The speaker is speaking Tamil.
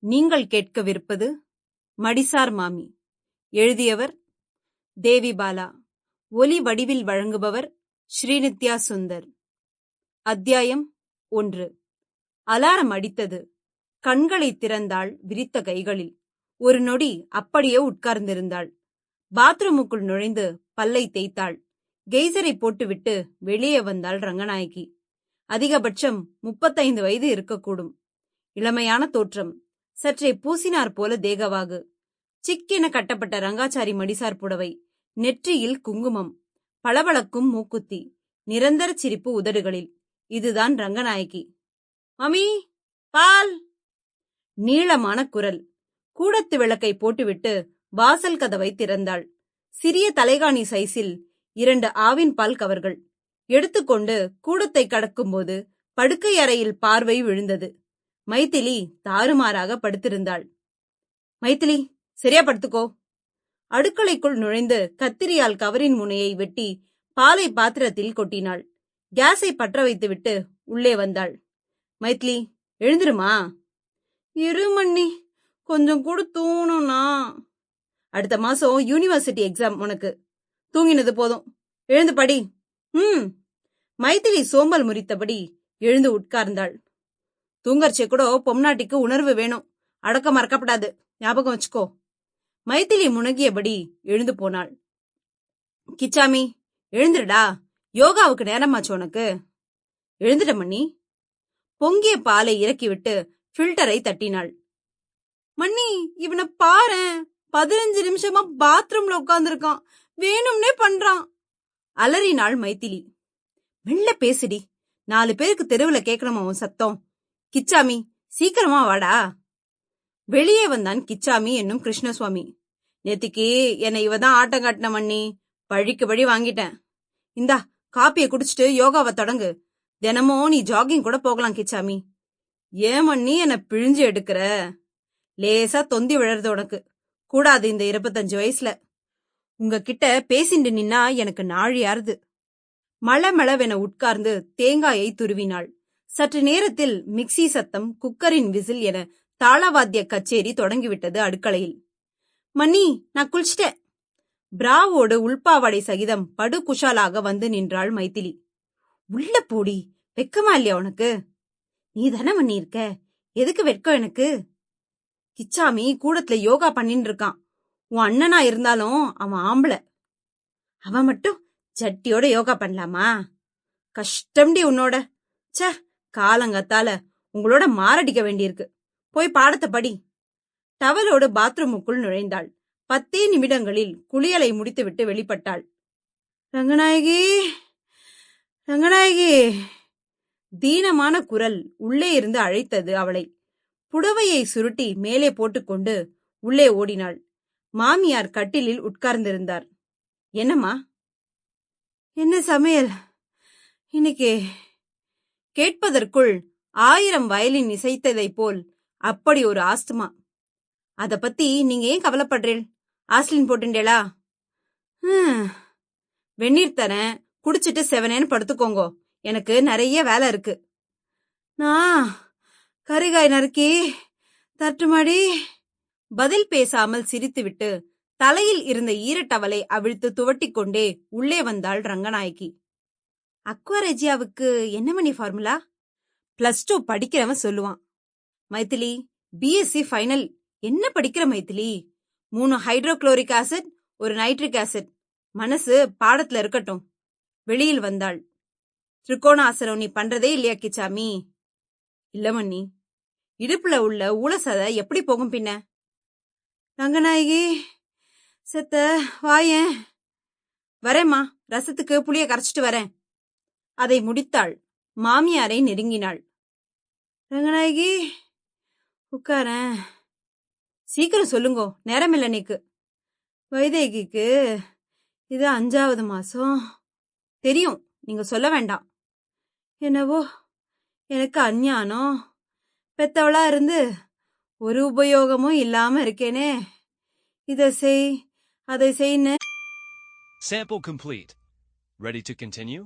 நீங்கள் கேட்கவிருப்பது மடிசார் மாமி. எழுதியவர் தேவி பாலா. ஒலி வடிவில் வழங்குபவர் ஸ்ரீநித்யா சுந்தர். அத்தியாயம் ஒன்று. அலாரம் அடித்தது. கண்களை திறந்தாள் விரித்த கைகளில். ஒரு நொடி அப்படியே உட்கார்ந்திருந்தாள். பாத்ரூமுக்குள் நுழைந்து பல்லை தேய்த்தாள். கெய்சரை போட்டுவிட்டு வெளியே வந்தாள் ரங்கநாயகி. அதிகபட்சம் முப்பத்தைந்து வயது இருக்கக்கூடும். இளமையான தோற்றம். சற்றே பூசினார் போல தேகவாகு. சிக்கென கட்டப்பட்ட ரங்காச்சாரி மடிசார் புடவை நெற்றியில் குங்குமம் பளபளக்கும் மூக்குத்தி நிரந்தர சிரிப்பு உதடுகளில். இதுதான் ரங்கநாயகி. மம்மி பால்! நீளமான குரல். கூடத்து விளக்கை போட்டுவிட்டு வாசல் கதவை திறந்தாள். சிறிய தலைகாணி சைஸில் இரண்டு ஆவின் பால் கவர்கள். எடுத்துக்கொண்டு கூடத்தை கடக்கும்போது படுக்கை அறையில் பார்வை விழுந்தது. மைத்திலி தாறுமாறாக படுத்திருந்தாள். மைத்திலி சரியா படுத்துக்கோ. அடுக்களைக்குள் நுழைந்து கத்திரியால் கவரின் முனையை வெட்டி பாலை பாத்திரத்தில் கொட்டினாள். கேஸை பற்ற வைத்துவிட்டு உள்ளே வந்தாள். மைத்திலி எழுந்துருமா? இருமண்ணி கொஞ்சம் கூட தூணும்னா அடுத்த மாசம் யூனிவர்சிட்டி எக்ஸாம் உனக்கு. தூங்கினது போதும். எழுந்து படி. ம். மைத்திலி சோம்பல் முறித்தபடி எழுந்து உட்கார்ந்தாள். தூங்கர்ச்சே கூட பொம்நாட்டிக்கு உணர்வு வேணும். அடக்க மறக்கப்படாது. ஞாபகம் வச்சுக்கோ. மைத்திலி முனகியபடி எழுந்து போனாள். கிச்சாமி எழுந்துடா யோகாவுக்கு நேரமாச்சு உனக்கு. எழுந்துட மன்னி. பொங்கிய பாலை இறக்கிவிட்டு ஃபில்டரை தட்டினாள். மண்ணி இவனை பாரு பதினஞ்சு நிமிஷமா பாத்ரூம்ல உட்காந்துருக்கான் வேணும்னே பண்றான். அலறினாள் மைத்திலி. மெல்ல பேசுடி. நாலு பேருக்கு தெருவுல கேட்கணுமா உன் சத்தம்? கிச்சாமி சீக்கிரமா வாடா. வெளியே வந்தான் கிச்சாமி என்னும் கிருஷ்ணசுவாமி. நேத்திக்கு என்னை இவதான் ஆட்டம் காட்டின மண்ணி பழிக்கு வழி வாங்கிட்டேன். இந்தா காப்பிய குடிச்சிட்டு யோகாவை தொடங்கு. தினமும் நீ ஜாகிங் கூட போகலாம் கிச்சாமி. ஏன் மண்ணி என்ன பிழிஞ்சு எடுக்கிற? லேசா தொந்தி விழறது உனக்கு. கூடாது இந்த இருபத்தஞ்சு வயசுல. உங்ககிட்ட பேசிண்டு நின்னா எனக்கு நாழியாருது மளமளவென உட்கார்ந்து தேங்காயை துருவினாள். சற்று நேரத்தில் மிக்சி சத்தம் குக்கரின் விசில் என தாளவாத்திய கச்சேரி தொடங்கிவிட்டது அடுக்கலையில். மணி நான் குளிச்சிட்டேன். பிராவோடு உள்பாவாடை சகிதம் படு குஷாலாக வந்து நின்றாள் மைத்திலி. உள்ள போடி வெக்கமா இல்லையா உனக்கு? நீ தானே மண்ணி இருக்க? எதுக்கு வெட்கம் எனக்கு? கிச்சாமி கூடத்துல யோகா பண்ணின்னு இருக்கான். உன் அண்ணனா இருந்தாலும் அவன் ஆம்பளை. அவன் மட்டும் ஜட்டியோட யோகா பண்ணலாமா? கஷ்டம்டி உன்னோட. சே காலங்கத்தால உங்களோட மாரடிக்க வேண்டியிருக்கு. போய் பாடத்தை படி. டவலோடு பாத்ரூமுக்குள் நுழைந்தாள். பத்தே நிமிடங்களில் குளியலை முடித்துவிட்டு வெளிப்பட்டாள். ரங்கநாயகி! ரங்கநாயகி! தீனமான குரல் உள்ளே இருந்து அழைத்தது அவளை. புடவையை சுருட்டி மேலே போட்டுக்கொண்டு உள்ளே ஓடினாள். மாமியார் கட்டிலில் உட்கார்ந்திருந்தார். என்னம்மா? என்ன சமையல்? இன்னைக்கு கேட்பதற்குள் ஆயிரம் வயலின் இசைத்ததைப் போல் அப்படி ஒரு ஆஸ்துமா. அத பத்தி நீங்க ஏன் கவலைப்படுறீள்? ஆஸ்லின் போட்டுண்டேளா? வெந்நீர் தரேன். குடிச்சிட்டு செவனேன்னு படுத்துக்கோங்கோ. எனக்கு நிறைய வேலை இருக்கு. நான் கரிகாய் நறுக்கி தட்டுமாடி. பதில் பேசாமல் சிரித்துவிட்டு தலையில் இருந்த ஈரட்டவலை அவிழ்த்து துவட்டிக்கொண்டே உள்ளே வந்தாள் ரங்கநாயகி. அக்வாரெஜியாவுக்கு என்ன மணி ஃபார்முலா? பிளஸ் டூ படிக்கிறவன் சொல்லுவான். மைத்திலி பிஎஸ்சி ஃபைனல் என்ன படிக்கிற மைத்திலி மூணு ஹைட்ரோக்ளோரிக் ஆசிட் ஒரு நைட்ரிக் ஆசிட் மனசு பாடத்துல இருக்கட்டும். வெளியில் வந்தாள். திரிகோணாசனம் நீ பண்றதே இல்லையா கிச்சாமி? இல்ல மண்ணி இடுப்புல உள்ள ஊழசத எப்படி போகும் பின்ன? ரங்கநாயகி செத்த வாயேன். வரேம்மா ரசத்துக்கு புளிய கரைச்சிட்டு வரேன். அதை முடித்தாள். மாமியாரை நெருங்கினாள். ரங்கநாயகி உட்கார சீக்கிரம் சொல்லுங்கோ. நேரமில்ல நீக்கு வைதேகிக்கு இது அஞ்சாவது மாசம். தெரியும். நீங்க சொல்ல வேண்டாம். என்னவோ? எனக்கு அஞ்ஞானம். பெத்தவளா இருந்து ஒரு உபயோகமும் இல்லாம இருக்கேனே. இதை செய் அதை செய்ன்னு. Sample complete. Ready to continue?